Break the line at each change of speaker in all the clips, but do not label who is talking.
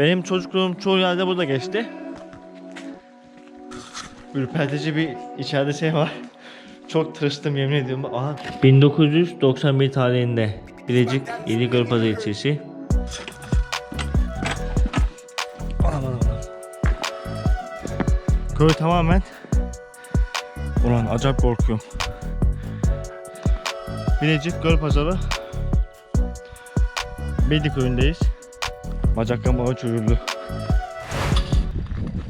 Benim çocukluğum çoğu yerde burada geçti. Ürpertici bir içeride şey var. Çok tırstım yemin ediyorum. Aha. 1991 tarihinde Bilecik İli Gölpazarı ilçesi. Köy tamamen Ulan acayip korkuyorum. Bilecik Gölpazarı Beydik köyündeyiz. Bacaklarım bana çürüldü.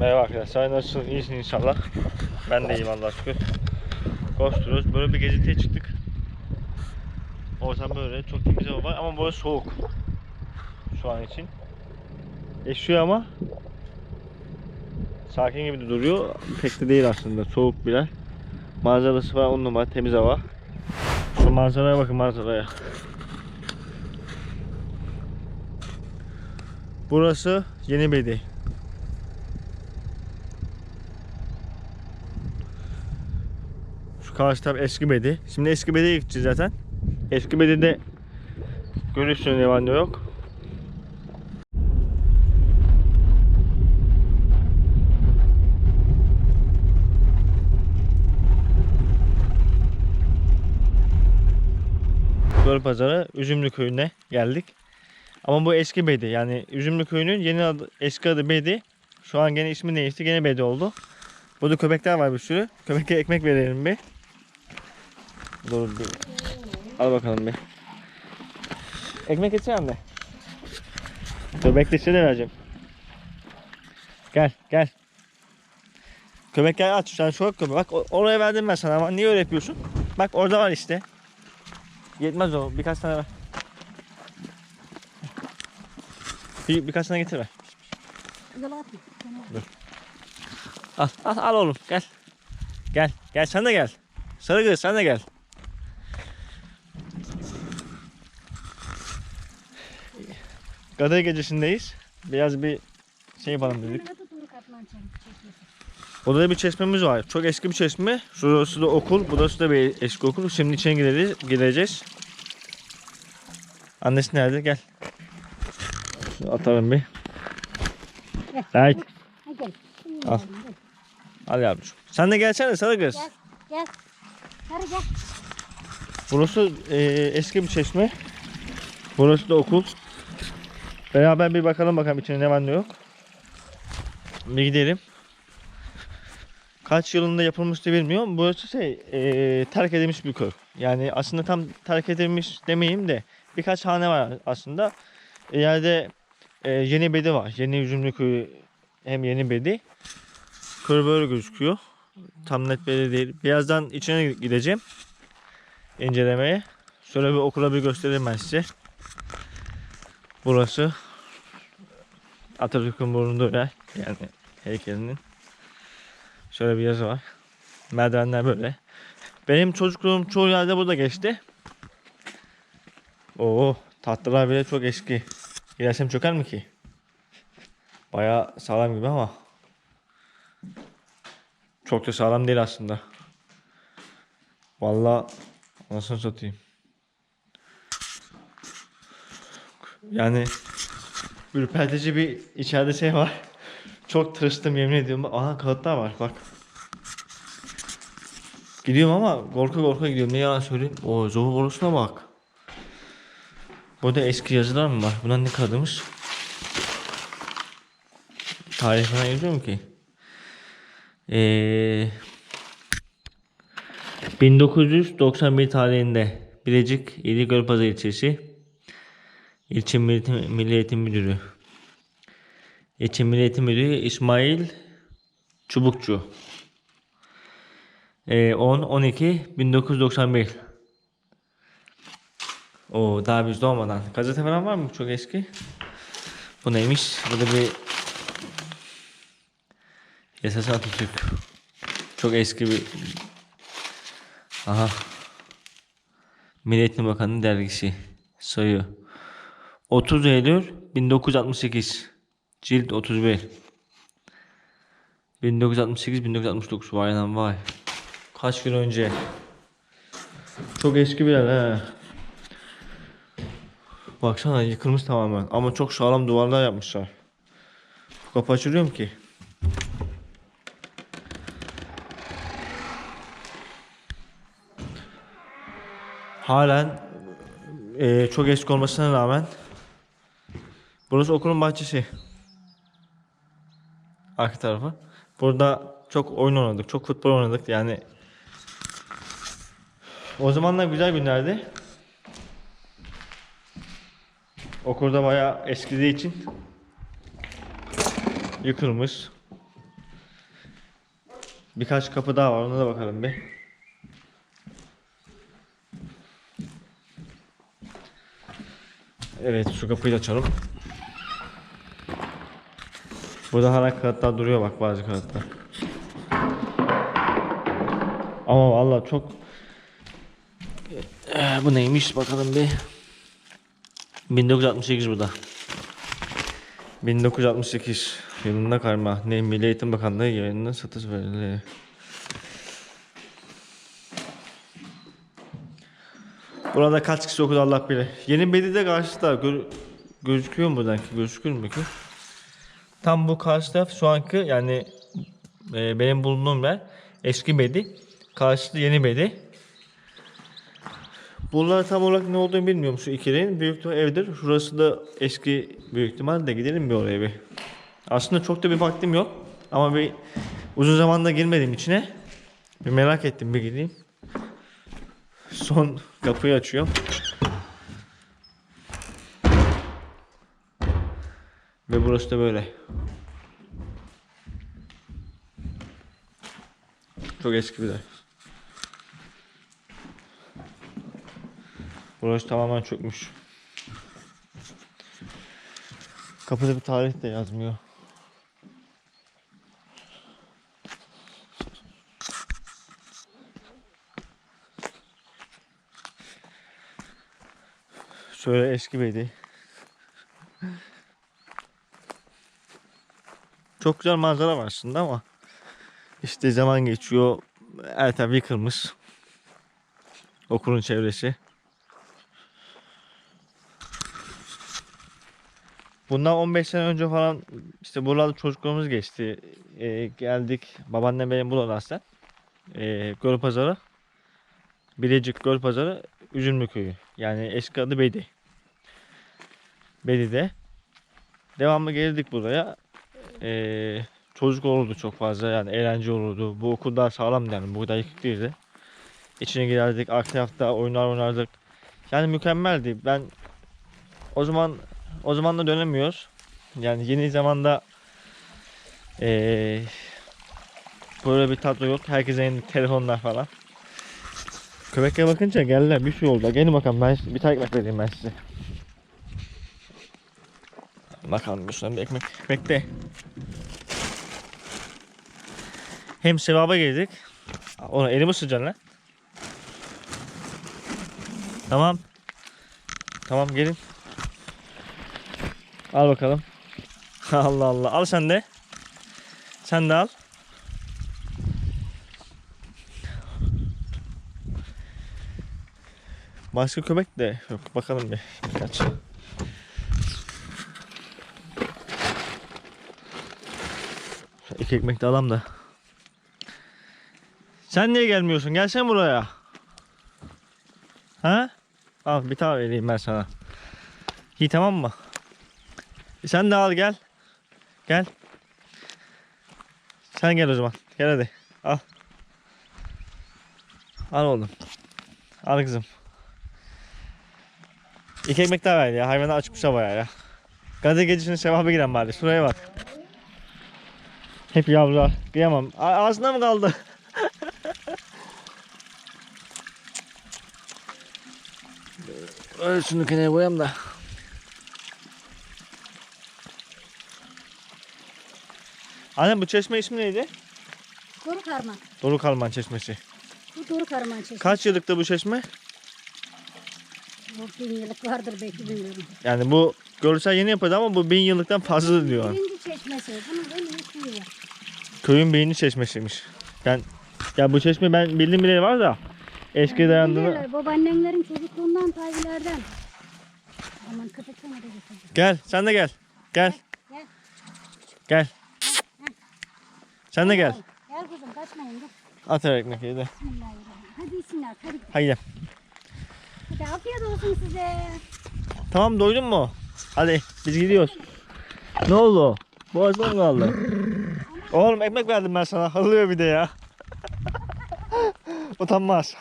Merhaba arkadaşlar nasılsınız? İyisiniz inşallah. Ben de iyiyim Allah'a şükür. Koşturuyoruz. Böyle bir gezintiye çıktık. Ortam böyle çok temiz hava var ama böyle soğuk. Şu an için. Eşiyor ama sakin gibi de duruyor. Pek de değil aslında. Soğuk biraz. Manzarası var on numara temiz hava. Şu manzaraya bakın manzaraya. Burası Yeni Bedi. Şu karşı taraf Eski Bedi. Şimdi Eski Bedi'ye gideceğiz zaten. Eski Bedi'de var ne yok. Göl Pazarı Üzümlü Köyü'ne geldik. Ama bu eski Bedi. Yani Üzümlü Köyü'nün yeni adı, eski adı Bedi. Şu an gene ismi değişti. Gene Bedi oldu. Burada köpekler var bir sürü. Köpeklere ekmek verelim bir. Dur dur. Al bakalım bir. Ekmek getir anne. Dur bekleşe de vereceğim. Gel gel. Köpekler aç. Sen şu köpek. Bak oraya verdim ben sana ama niye öyle yapıyorsun? Bak orada var işte. Yetmez o. Birkaç tane ver. Bir, birkaç tane getir ver. Al, al, al oğlum gel. Gel, gel sen de gel. Sarı kız sen de gel. Kadir gecesindeyiz. Biraz bir şey yapalım dedik. Burada bir çeşmemiz var. Çok eski bir çeşme. Şurası da okul. Burası da bir eski okul. Şimdi içine gireceğiz. gireceğiz. Annesi nerede? Gel. Atalım bir.
Gel.
Al. Al yavrucuğum. Sen de gelsene sarı kız.
Gel. Gel. Hadi gel.
Burası e, eski bir çeşme. Burası da okul. Beraber bir bakalım bakalım içinde ne var ne yok. Bir gidelim. Kaç yılında yapılmıştı bilmiyorum. Burası şey e, terk edilmiş bir köy. Yani aslında tam terk edilmiş demeyeyim de birkaç hane var aslında. İleride e, Yeni Bedi var. Yeni Üzümlü köyü hem Yeni Bedi. Köy böyle gözüküyor. Tam net belli değil. Birazdan içine gideceğim incelemeye. Şöyle bir okula bir göstereyim ben size. Burası Atatürk'ün bulunduğu yer. Yani heykelinin. Şöyle bir yazı var. Merdivenler böyle. Benim çocukluğum çoğu yerde burada geçti. Oo, tatlılar bile çok eski. Gidersem çöker mi ki? Baya sağlam gibi ama. Çok da sağlam değil aslında. Vallahi Anasını satayım. Yani ürpertici bir içeride şey var. Çok tırstım yemin ediyorum. Aha kağıtlar var bak. Gidiyorum ama korku korku gidiyorum. Ne yalan söyleyeyim. O zobu borusuna bak. Burada eski yazılar mı var? Bunlar ne kadıymış? Tarih falan yazıyor mu ki? Eee 1991 tarihinde Bilecik İli Gölpazarı ilçesi İlçe Milli, Eğitim Müdürü İlçe Milli Eğitim Müdürü İsmail Çubukçu ee, 10 12 1991 O daha biz doğmadan. Gazete falan var mı? Çok eski. Bu neymiş? Burada bir Yasası Atatürk. Çok eski bir Aha. Milli Eğitim Bakanı dergisi sayıyor. 30 Eylül 1968 Cilt 31 1968-1969 Vay lan vay Kaç gün önce Çok eski bir yer he Baksana yıkılmış tamamen ama çok sağlam duvarlar yapmışlar Kapı açılıyorum ki. Halen eee, çok eski olmasına rağmen burası okulun bahçesi. Arka tarafı. Burada çok oyun oynadık, çok futbol oynadık yani. O zamanlar güzel günlerdi. Okulda bayağı eskidiği için yıkılmış. Birkaç kapı daha var ona da bakalım bir. Evet şu kapıyı da açalım. Burada hala kağıtlar duruyor bak bazı kağıtlar. Ama vallahi çok Ee, bu neymiş bakalım bir. 1968 bu da. 1968 yılında karma. Ne Milli Eğitim Bakanlığı yayınına satış verildi. Burada kaç kişi okudu Allah bilir. Yeni Bedi'de karşıda gör, gözüküyor mu buradan ki? Gözükür mü ki? Tam bu karşı taraf şu anki yani e, benim bulunduğum yer eski Bedi. Karşıda yeni Bedi. Bunlar tam olarak ne olduğunu bilmiyorum şu ikilinin. Büyük evdir. Şurası da eski büyük ihtimal de gidelim bir oraya bir. Aslında çok da bir vaktim yok. Ama bir uzun zamanda girmedim içine. Bir merak ettim bir gideyim. Son kapıyı açıyorum. Ve burası da böyle. Çok eski bir yer. Burası tamamen çökmüş. Kapıda bir tarih de yazmıyor. Şöyle eski beydi. Çok güzel manzara var aslında ama işte zaman geçiyor. Her taraf yıkılmış. Okulun çevresi. Bundan 15 sene önce falan işte buralarda çocukluğumuz geçti. Ee, geldik. Babaannem benim buralı aslen. Ee, Göl Pazarı. Bilecik Göl Pazarı Üzümlü Köyü. Yani eski adı Bedi. Bedi'de. Devamlı gelirdik buraya. Ee, çocuk olurdu çok fazla yani eğlence olurdu. Bu okul daha sağlamdı yani. Bu kadar yıkık değildi. İçine girerdik. Arka tarafta oyunlar oynardık. Yani mükemmeldi. Ben o zaman o zaman da dönemiyoruz. Yani yeni zamanda eee böyle bir tablo yok. Herkesin elinde telefonlar falan. Köpeklere bakınca geldiler bir şey oldu. Gelin bakalım ben bir tane ekmek vereyim ben size. Bakalım şuna bir ekmek. Bekle. Hem sevaba girdik. Ona elimi sıcaksın lan. Tamam. Tamam gelin. Al bakalım. Allah Allah. Al sen de. Sen de al. Başka köpek de yok. Bakalım bir. Birkaç. İki ekmek de alalım da. Sen niye gelmiyorsun? Gelsene buraya. Ha? Al bir tane vereyim ben sana. İyi tamam mı? Sen de al gel. Gel. Sen gel o zaman. Gel hadi. Al. Al oğlum. Al kızım. İki ekmek daha ver ya. Hayvanı açmış havaya ya. Kadir gecesinin sevabı giren bari. Şuraya bak. Hep yavrular. Kıyamam. A- ağzına mı kaldı? Şunu kenara koyayım da. Anne bu çeşme ismi neydi?
Doruk Harman.
Doruk Alman Çeşmesi.
Bu Doruk Harman çeşmesi.
Kaç yıllıktı bu çeşme?
Bu bin yıllık vardır belki bilmiyorum.
Yani bu görsel yeni yapıldı ama bu bin yıllıktan fazla diyor.
Birinci çeşmesi. Bunun en iyi.
Köyün birinci çeşmesiymiş. Ben ya bu çeşme ben bildiğim bile var da eski dayandığını.
Bilirler, Babaannemlerin çocukluğundan tayvilerden. Aman sana da getirdi.
Gel sen de gel. Gel.
Gel.
Gel. Sen de gel.
Gel kızım kaçmayın dur.
At ekmekleri de.
Bismillahirrahmanirrahim. Hadi isimler hadi.
Haydi.
Hadi afiyet olsun size.
Tamam doydun mu? Hadi biz gidiyoruz. Ne oldu? Boğazına mı kaldı? Oğlum ekmek verdim ben sana. Halıyor bir de ya. Utanmaz.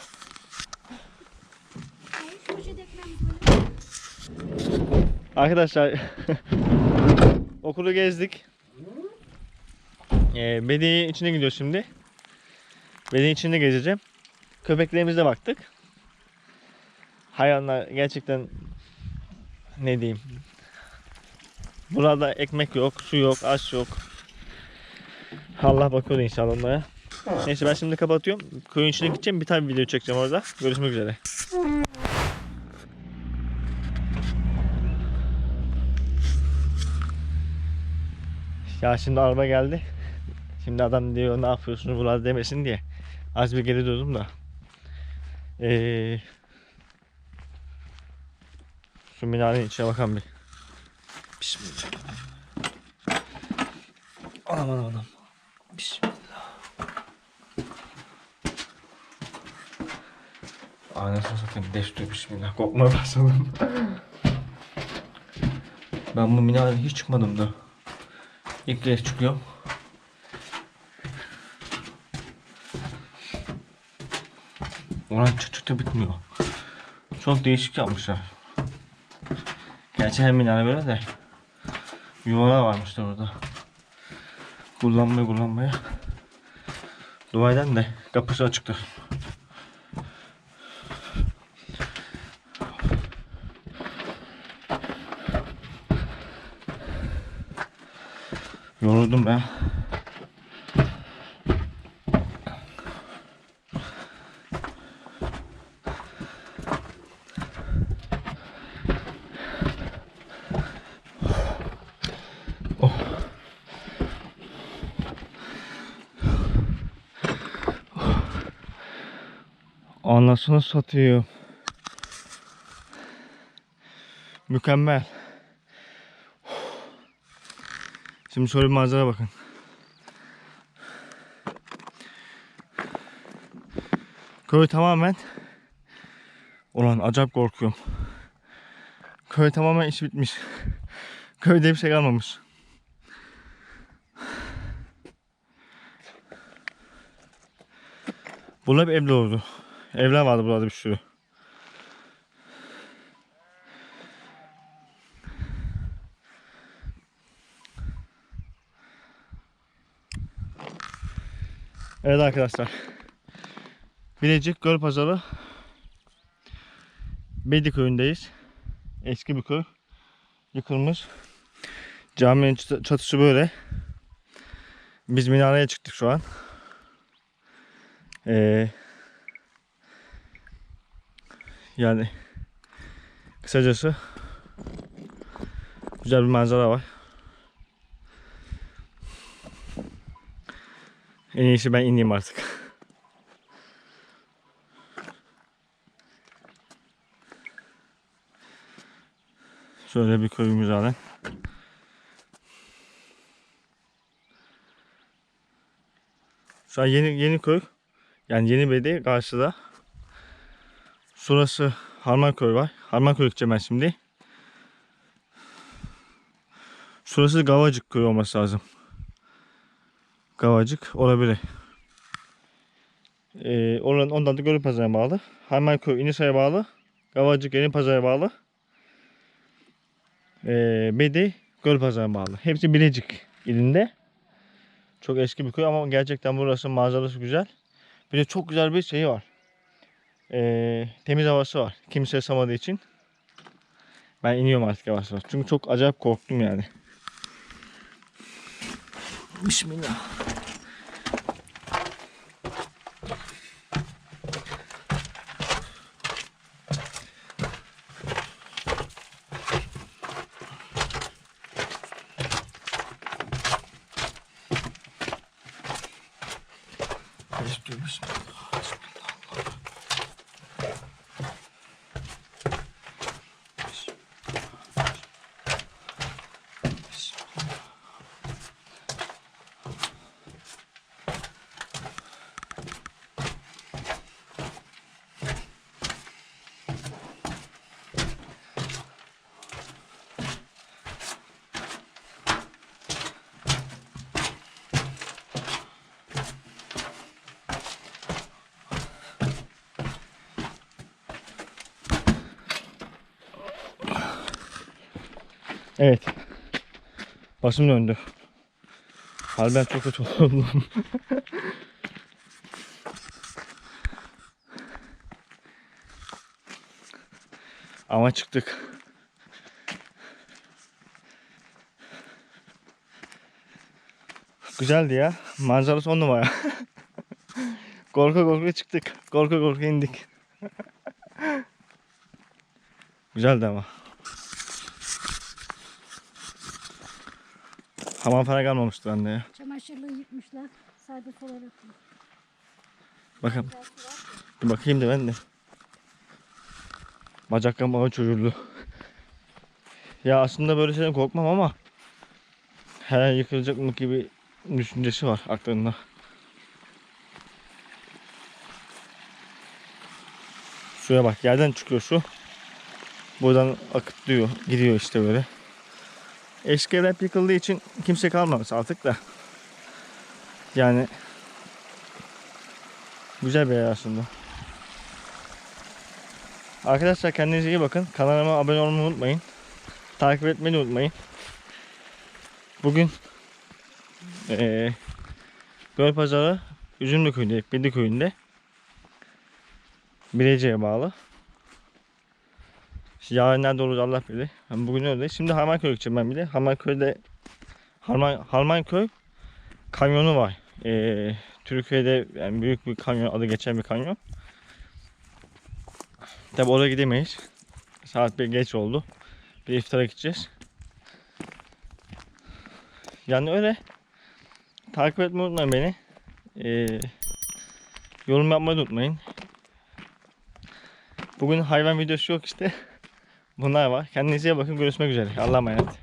Arkadaşlar okulu gezdik. Ee, Bediye içine gidiyor şimdi. Bediye içinde gezeceğim. Köpeklerimize baktık. Hayvanlar gerçekten ne diyeyim. Burada ekmek yok, su yok, aş yok. Allah bakıyor inşallah onlara. Neyse ben şimdi kapatıyorum. Köyün içine gideceğim. Bir tane video çekeceğim orada. Görüşmek üzere. Ya şimdi araba geldi. Şimdi adam diyor ne yapıyorsunuz burada demesin diye. Az bir geri durdum da. Ee, şu minarenin içine bakalım bir. Bismillah. Anam anam anam. Bismillah. Anasını satayım destur bismillah. Korkmaya başladım. ben bu minareden hiç çıkmadım da. İlk kez çıkıyorum. Ulan çıt çıtı bitmiyor. Çok değişik yapmışlar. Gerçi her minare böyle de yuvalar varmışlar orada. Kullanmaya kullanmaya. Duvardan da kapısı açıktır. Yoruldum ben. Anasını satıyor. Mükemmel. Şimdi şöyle bir manzara bakın. Köy tamamen Ulan acayip korkuyorum. Köy tamamen iş bitmiş. Köyde bir şey kalmamış. Bunlar hep evli oldu. Evler vardı burada bir sürü. Evet arkadaşlar. Bilecik Göl Pazarı Bedi köyündeyiz. Eski bir köy. Yıkılmış. Caminin çat- çatısı böyle. Biz minareye çıktık şu an. Ee, yani kısacası güzel bir manzara var. En iyisi ben ineyim artık. Şöyle bir köyümüz halen. Şu an yeni yeni köy. Yani yeni belediye karşıda. Şurası Harmanköy var. Harmanköy gideceğim ben şimdi. Şurası Gavacık köy olması lazım. Gavacık olabilir. Ee, oranın ondan da Gölü Pazarı'na bağlı. Harmanköy İnisa'ya bağlı. Gavacık Yeni Pazar'a bağlı. Ee, Bedi Göl Pazarı'na bağlı. Hepsi Bilecik ilinde. Çok eski bir köy ama gerçekten burası manzarası güzel. Bir de çok güzel bir şeyi var. Ee, temiz havası var. Kimse yaşamadığı için. Ben iniyorum artık yavaş yavaş. Çünkü çok acayip korktum yani. Bismillah. Evet. Başım döndü. Harbiden çok kötü oldum. Ama çıktık. Güzeldi ya. Manzarası on numara. korka korka çıktık. Korka korka indik. Güzeldi ama. Hamam falan kalmamıştı bende ya.
Çamaşırlığı yıkmışlar. Sadece sol olarak.
Bakın. Bir bakayım da ben de. Bacaklarım bana çocurdu. ya aslında böyle şeyden korkmam ama her an yıkılacak mı gibi düşüncesi var aklında. Suya bak yerden çıkıyor su. Buradan akıtlıyor gidiyor işte böyle. Hep yıkıldığı için kimse kalmamış artık da. Yani Güzel bir yer aslında. Arkadaşlar kendinize iyi bakın. Kanalıma abone olmayı unutmayın. Takip etmeyi unutmayın. Bugün eee Gölpazarı Üzümlü köyünde, Bedi köyünde. Bileceğe bağlı. Yarın nerede olur Allah bilir. Ben bugün öyle. Şimdi Harmanköy gideceğim ben bir de. Harmanköy'de Harman, Harmanköy kanyonu var. Eee Türkiye'de yani büyük bir kanyon adı geçen bir kanyon. Tabi oraya gidemeyiz. Saat bir geç oldu. Bir iftara gideceğiz. Yani öyle. Takip etmeyi unutmayın beni. Ee, yorum yapmayı unutmayın. Bugün hayvan videosu yok işte. Bunlar var. Kendinize iyi bakın. Görüşmek üzere. Allah'a emanet.